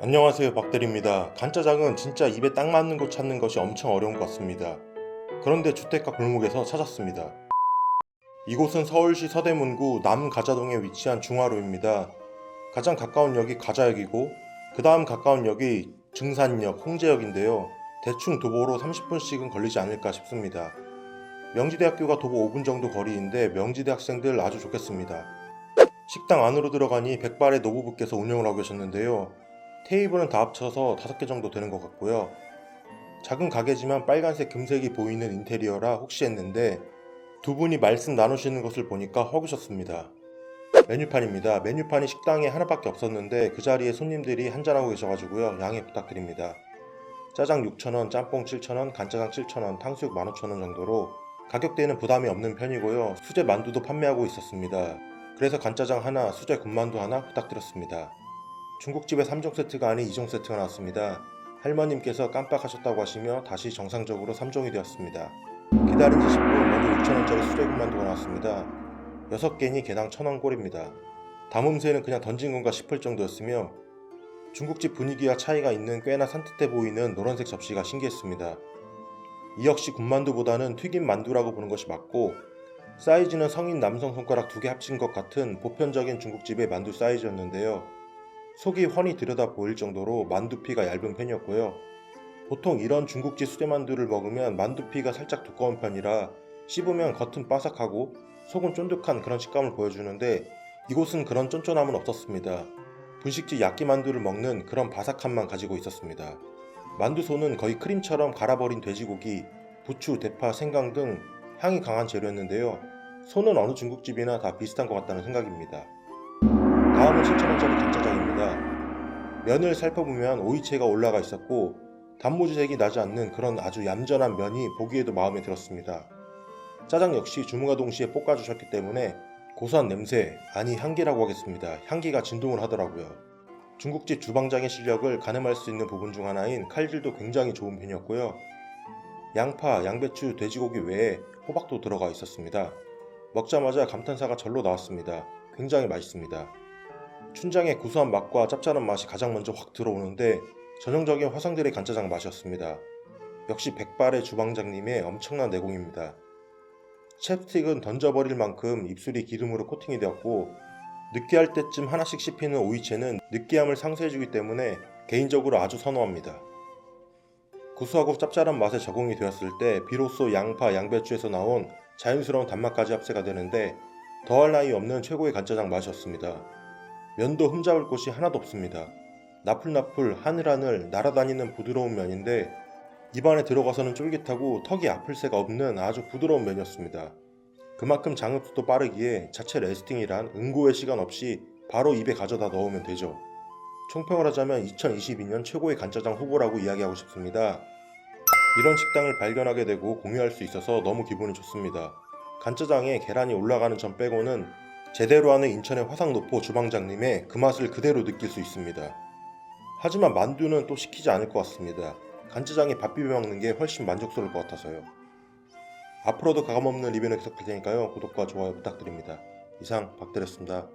안녕하세요 박대리입니다. 간짜장은 진짜 입에 딱 맞는 곳 찾는 것이 엄청 어려운 것 같습니다. 그런데 주택가 골목에서 찾았습니다. 이곳은 서울시 서대문구 남가자동에 위치한 중화로입니다. 가장 가까운 역이 가자역이고 그 다음 가까운 역이 증산역, 홍제역인데요. 대충 도보로 30분씩은 걸리지 않을까 싶습니다. 명지대학교가 도보 5분 정도 거리인데 명지대 학생들 아주 좋겠습니다. 식당 안으로 들어가니 백발의 노부부께서 운영을 하고 계셨는데요. 테이블은 다 합쳐서 5개 정도 되는 것 같고요. 작은 가게지만 빨간색 금색이 보이는 인테리어라 혹시 했는데 두 분이 말씀 나누시는 것을 보니까 허구셨습니다. 메뉴판입니다. 메뉴판이 식당에 하나밖에 없었는데 그 자리에 손님들이 한잔하고 계셔가지고요. 양해 부탁드립니다. 짜장 6,000원, 짬뽕 7,000원, 간짜장 7,000원, 탕수육 15,000원 정도로 가격대에는 부담이 없는 편이고요. 수제 만두도 판매하고 있었습니다. 그래서 간짜장 하나, 수제 군만두 하나 부탁드렸습니다. 중국집에 3종 세트가 아닌 2종 세트가 나왔습니다. 할머님께서 깜빡하셨다고 하시며 다시 정상적으로 3종이 되었습니다. 기다린 지 10분 먼저 6,000원짜리 수제 군만두가 나왔습니다. 6개니 개당 1,000원 꼴입니다. 담음새는 그냥 던진 건가 싶을 정도였으며 중국집 분위기와 차이가 있는 꽤나 산뜻해 보이는 노란색 접시가 신기했습니다. 이 역시 군만두보다는 튀김 만두라고 보는 것이 맞고 사이즈는 성인 남성 손가락 두 개 합친 것 같은 보편적인 중국집의 만두 사이즈였는데요. 속이 훤히 들여다 보일 정도로 만두피가 얇은 편이었고요. 보통 이런 중국집 수제만두를 먹으면 만두피가 살짝 두꺼운 편이라 씹으면 겉은 바삭하고 속은 쫀득한 그런 식감을 보여주는데 이곳은 그런 쫀쫀함은 없었습니다. 분식집 야끼만두를 먹는 그런 바삭함만 가지고 있었습니다. 만두소는 거의 크림처럼 갈아버린 돼지고기, 부추, 대파, 생강 등 향이 강한 재료였는데요. 소는 어느 중국집이나 다 비슷한 것 같다는 생각입니다. 다음은 7,000원짜리 간짜장입니다. 면을 살펴보면 오이채가 올라가 있었고 단무지색이 나지 않는 그런 아주 얌전한 면이 보기에도 마음에 들었습니다. 짜장 역시 주문과 동시에 볶아주셨기 때문에 고소한 냄새, 아니 향기라고 하겠습니다. 향기가 진동을 하더라고요. 중국집 주방장의 실력을 가늠할 수 있는 부분 중 하나인 칼질도 굉장히 좋은 편이었고요. 양파, 양배추, 돼지고기 외에 호박도 들어가 있었습니다. 먹자마자 감탄사가 절로 나왔습니다. 굉장히 맛있습니다. 춘장의 구수한 맛과 짭짤한 맛이 가장 먼저 확 들어오는데 전형적인 화성들의 간짜장 맛이었습니다. 역시 백발의 주방장님의 엄청난 내공입니다. 챕스틱은 던져버릴 만큼 입술이 기름으로 코팅이 되었고 느끼할 때쯤 하나씩 씹히는 오이채는 느끼함을 상쇄해주기 때문에 개인적으로 아주 선호합니다. 구수하고 짭짤한 맛에 적응이 되었을 때 비로소 양파, 양배추에서 나온 자연스러운 단맛까지 합세가 되는데 더할 나위 없는 최고의 간짜장 맛이었습니다. 면도 흠잡을 곳이 하나도 없습니다. 나풀나풀 하늘하늘 날아다니는 부드러운 면인데 입안에 들어가서는 쫄깃하고 턱이 아플 새가 없는 아주 부드러운 면이었습니다. 그만큼 장흡수도 빠르기에 자체 레스팅이란 응고의 시간 없이 바로 입에 가져다 넣으면 되죠. 총평을 하자면 2022년 최고의 간짜장 후보라고 이야기하고 싶습니다. 이런 식당을 발견하게 되고 공유할 수 있어서 너무 기분이 좋습니다. 간짜장에 계란이 올라가는 점 빼고는 제대로 하는 인천의 화상노포 주방장님의 그 맛을 그대로 느낄 수 있습니다. 하지만 만두는 또 시키지 않을 것 같습니다. 간짜장에 밥 비벼 먹는 게 훨씬 만족스러울 것 같아서요. 앞으로도 가감없는 리뷰는 계속될 테니까요. 구독과 좋아요 부탁드립니다. 이상 박대렸습니다.